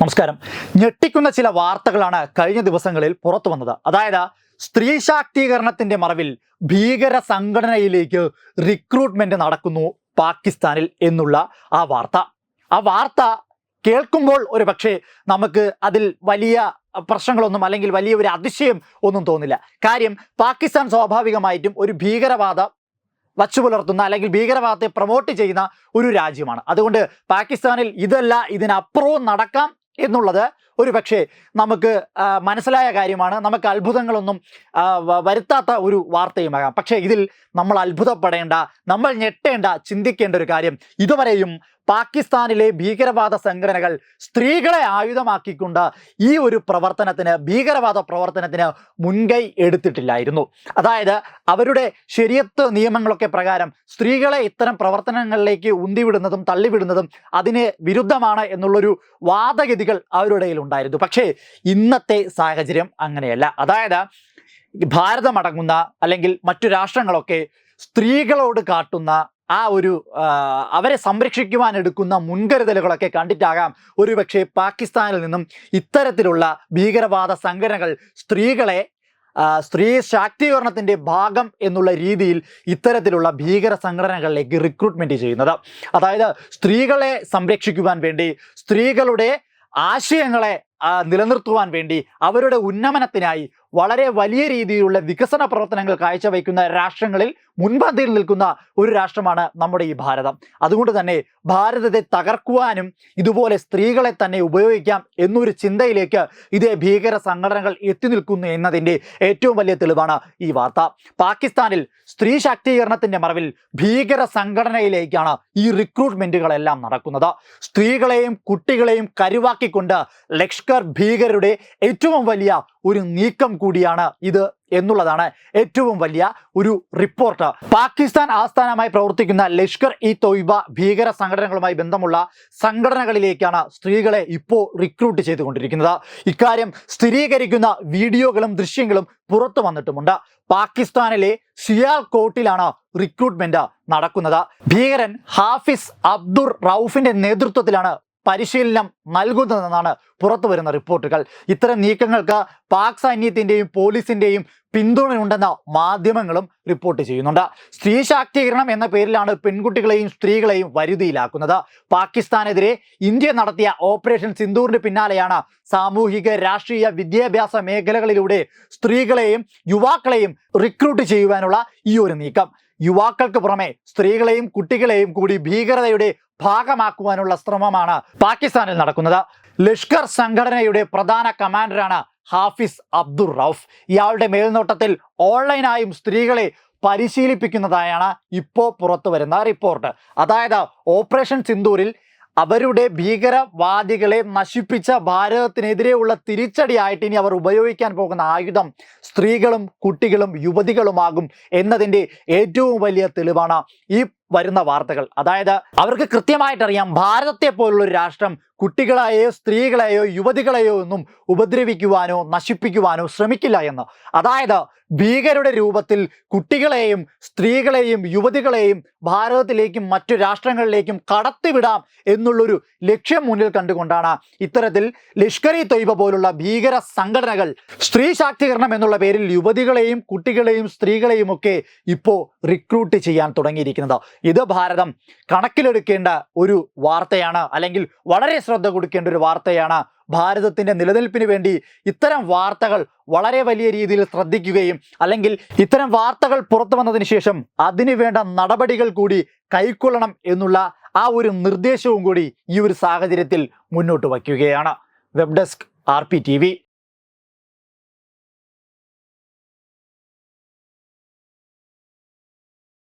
നമസ്കാരം. ഞെട്ടിക്കുന്ന ചില വാർത്തകളാണ് കഴിഞ്ഞ ദിവസങ്ങളിൽ പുറത്തു വന്നത്. അതായത് സ്ത്രീ ശാക്തീകരണത്തിന്റെ മറവിൽ ഭീകര സംഘടനയിലേക്ക് റിക്രൂട്ട്മെന്റ് നടക്കുന്നു പാകിസ്ഥാനിൽ എന്നുള്ള ആ വാർത്ത. ആ വാർത്ത കേൾക്കുമ്പോൾ ഒരു പക്ഷേ നമുക്ക് അതിൽ വലിയ പ്രശ്നങ്ങളൊന്നും അല്ലെങ്കിൽ വലിയ ഒരു അതിശയം ഒന്നും തോന്നില്ല. കാര്യം പാകിസ്ഥാൻ സ്വാഭാവികമായിട്ടും ഒരു ഭീകരവാദ വച്ചു പുലർത്തുന്ന അല്ലെങ്കിൽ ഭീകരവാദത്തെ പ്രൊമോട്ട് ചെയ്യുന്ന ഒരു രാജ്യമാണ്. അതുകൊണ്ട് പാകിസ്ഥാനിൽ ഇതല്ല ഇതിനപ്പുറവും നടക്കാം എന്നുള്ളത് ഒരു പക്ഷേ നമുക്ക് മനസ്സിലായ കാര്യമാണ്. നമുക്ക് അത്ഭുതങ്ങളൊന്നും വരുത്താത്ത ഒരു വാർത്തയുമാകാം. പക്ഷേ ഇതിൽ നമ്മൾ അത്ഭുതപ്പെടേണ്ട നമ്മൾ ഞെട്ടേണ്ട ചിന്തിക്കേണ്ട ഒരു കാര്യം ഇതുവരെയും പാകിസ്ഥാനിലെ ഭീകരവാദ സംഘടനകൾ സ്ത്രീകളെ ആയുധമാക്കിക്കൊണ്ട് ഈ ഒരു പ്രവർത്തനത്തിന് ഭീകരവാദ പ്രവർത്തനത്തിന് മുൻകൈ എടുത്തിട്ടില്ലായിരുന്നു. അതായത് അവരുടെ ശരിയത്ത് നിയമങ്ങളൊക്കെ പ്രകാരം സ്ത്രീകളെ ഇത്തരം പ്രവർത്തനങ്ങളിലേക്ക് ഉന്തിവിടുന്നതും തള്ളിവിടുന്നതും അതിന് വിരുദ്ധമാണ് എന്നുള്ളൊരു വാദഗതികൾ അവരുടെ ഉണ്ടായിരുന്നു. പക്ഷേ ഇന്നത്തെ സാഹചര്യം അങ്ങനെയല്ല. അതായത് ഭാരതമടങ്ങുന്ന അല്ലെങ്കിൽ മറ്റു രാഷ്ട്രങ്ങളൊക്കെ സ്ത്രീകളോട് കാട്ടുന്ന ആ ഒരു അവരെ സംരക്ഷിക്കുവാൻ എടുക്കുന്ന മുൻകരുതലുകളൊക്കെ കണ്ടിട്ടാകാം ഒരുപക്ഷെ പാകിസ്ഥാനിൽ നിന്നും ഇത്തരത്തിലുള്ള ഭീകരവാദ സംഘടനകൾ സ്ത്രീകളെ സ്ത്രീ ശാക്തീകരണത്തിന്റെ ഭാഗം എന്നുള്ള രീതിയിൽ ഇത്തരത്തിലുള്ള ഭീകര സംഘടനകളിലേക്ക് റിക്രൂട്ട്മെന്റ് ചെയ്യുന്നത്. അതായത് സ്ത്രീകളെ സംരക്ഷിക്കുവാൻ വേണ്ടി സ്ത്രീകളുടെ ആശയങ്ങളെ നിലനിർത്തുവാൻ വേണ്ടി അവരുടെ ഉന്നമനത്തിനായി വളരെ വലിയ രീതിയിലുള്ള വികസന പ്രവർത്തനങ്ങൾ കാഴ്ചവെക്കുന്ന രാഷ്ട്രങ്ങളിൽ മുൻപന്തിയിൽ നിൽക്കുന്ന ഒരു രാഷ്ട്രമാണ് നമ്മുടെ ഈ ഭാരതം. അതുകൊണ്ട് തന്നെ ഭാരതത്തെ തകർക്കുവാനും ഇതുപോലെ സ്ത്രീകളെ തന്നെ ഉപയോഗിക്കാം എന്നൊരു ചിന്തയിലേക്ക് ഇതേ ഭീകര സംഘടനകൾ എത്തി നിൽക്കുന്നു എന്നതിന്റെ ഏറ്റവും വലിയ തെളിവാണ് ഈ വാർത്ത. പാകിസ്ഥാനിൽ സ്ത്രീ ശാക്തീകരണത്തിന്റെ മറവിൽ ഭീകര സംഘടനയിലേക്കാണ് ഈ റിക്രൂട്ട്മെന്റുകളെല്ലാം നടക്കുന്നത്. സ്ത്രീകളെയും കുട്ടികളെയും കരുവാക്കിക്കൊണ്ട് ലഷ്കർ ഭീകരരുടെ ഏറ്റവും വലിയ ഒരു നീക്കം കൂടിയാണ് ഇത് എന്നുള്ളതാണ് ഏറ്റവും വലിയ ഒരു റിപ്പോർട്ട് പാകിസ്ഥാൻ ആസ്ഥാനമായി പ്രവർത്തിക്കുന്ന ലഷ്കർ ഇ തൊയ്ബ ഭീകര സംഘടനകളുമായി ബന്ധമുള്ള സംഘടനകളിലേക്കാണ് സ്ത്രീകളെ ഇപ്പോൾ റിക്രൂട്ട് ചെയ്തുകൊണ്ടിരിക്കുന്നത്. ഇക്കാര്യം സ്ഥിരീകരിക്കുന്ന വീഡിയോകളും ദൃശ്യങ്ങളും പുറത്തു വന്നിട്ടുമുണ്ട്. പാകിസ്ഥാനിലെ സിയാൽ കോട്ടിലാണ് റിക്രൂട്ട്മെന്റ് നടക്കുന്നത്. ഭീകരൻ ഹാഫിസ് അബ്ദുർ റൌഫിന്റെ നേതൃത്വത്തിലാണ് പരിശീലനം നൽകുന്നതെന്നാണ് പുറത്തു വരുന്ന റിപ്പോർട്ടുകൾ. ഇത്തരം നീക്കങ്ങൾക്ക് പാക് സൈന്യത്തിന്റെയും പോലീസിന്റെയും പിന്തുണയുണ്ടെന്ന മാധ്യമങ്ങളും റിപ്പോർട്ട് ചെയ്യുന്നുണ്ട്. സ്ത്രീ ശാക്തീകരണം എന്ന പേരിലാണ് പെൺകുട്ടികളെയും സ്ത്രീകളെയും വരുതിയിലാക്കുന്നത്. പാകിസ്ഥാനെതിരെ ഇന്ത്യ നടത്തിയ ഓപ്പറേഷൻ സിന്ദൂറിന് പിന്നാലെയാണ് സാമൂഹിക രാഷ്ട്രീയ വിദ്യാഭ്യാസ മേഖലകളിലൂടെ സ്ത്രീകളെയും യുവാക്കളെയും റിക്രൂട്ട് ചെയ്യുവാനുള്ള ഈ ഒരു നീക്കം. യുവാക്കൾക്ക് പുറമെ സ്ത്രീകളെയും കുട്ടികളെയും കൂടി ഭീകരതയുടെ ഭാഗമാക്കുവാനുള്ള ശ്രമമാണ് പാകിസ്ഥാനിൽ നടക്കുന്നത്. ലഷ്കർ സംഘടനയുടെ പ്രധാന കമാൻഡറാണ് ഹാഫിസ് അബ്ദുർ റൌഫ്. ഇയാളുടെ മേൽനോട്ടത്തിൽ ഓൺലൈനായും സ്ത്രീകളെ പരിശീലിപ്പിക്കുന്നതായാണ് ഇപ്പോൾ പുറത്തു വരുന്ന റിപ്പോർട്ട്. അതായത് ഓപ്പറേഷൻ സിന്ദൂരിൽ അവരുടെ ഭീകരവാദികളെ നശിപ്പിച്ച ഭാരതത്തിനെതിരെയുള്ള തിരിച്ചടിയായിട്ട് ഇനി അവർ ഉപയോഗിക്കാൻ പോകുന്ന ആയുധം സ്ത്രീകളും കുട്ടികളും യുവതികളുമാകും എന്നതിന്റെ ഏറ്റവും വലിയ തെളിവാണ് ഈ വരുന്ന വാർത്തകൾ. അതായത് അവർക്ക് കൃത്യമായിട്ടറിയാം ഭാരതത്തെ പോലുള്ള ഒരു രാഷ്ട്രം കുട്ടികളെയോ സ്ത്രീകളെയോ യുവതികളെയോ ഒന്നും ഉപദ്രവിക്കുവാനോ നശിപ്പിക്കുവാനോ ശ്രമിക്കില്ല എന്ന്. അതായത് ഭീകരുടെ രൂപത്തിൽ കുട്ടികളെയും സ്ത്രീകളെയും യുവതികളെയും ഭാരതത്തിലേക്കും മറ്റു രാഷ്ട്രങ്ങളിലേക്കും കടത്തിവിടാം എന്നുള്ളൊരു ലക്ഷ്യം മുന്നിൽ കണ്ടുകൊണ്ടാണ് ഇത്തരത്തിൽ ലഷ്കർ ഇ തൊയ്ബ പോലുള്ള ഭീകര സംഘടനകൾ സ്ത്രീ ശാക്തീകരണം എന്നുള്ള പേരിൽ യുവതികളെയും കുട്ടികളെയും സ്ത്രീകളെയും ഒക്കെ ഇപ്പോൾ റിക്രൂട്ട് ചെയ്യാൻ തുടങ്ങിയിരിക്കുന്നത്. ഇത് ഭാരതം കണക്കിലെടുക്കേണ്ട ഒരു വാർത്തയാണ്. അല്ലെങ്കിൽ വളരെ ശ്രദ്ധ കൊടുക്കേണ്ട ഒരു വാർത്തയാണ് ഭാരതത്തിന്റെ നിലനിൽപ്പിന് വേണ്ടി ഇത്തരം വാർത്തകൾ വളരെ വലിയ രീതിയിൽ ശ്രദ്ധിക്കുകയും അല്ലെങ്കിൽ ഇത്തരം വാർത്തകൾ പുറത്തു വന്നതിന് ശേഷം അതിനുവേണ്ട നടപടികൾ കൂടി കൈക്കൊള്ളണം എന്നുള്ള ആ ഒരു നിർദ്ദേശവും കൂടി ഈ ഒരു സാഹചര്യത്തിൽ മുന്നോട്ട് വയ്ക്കുകയാണ്. Web desk R P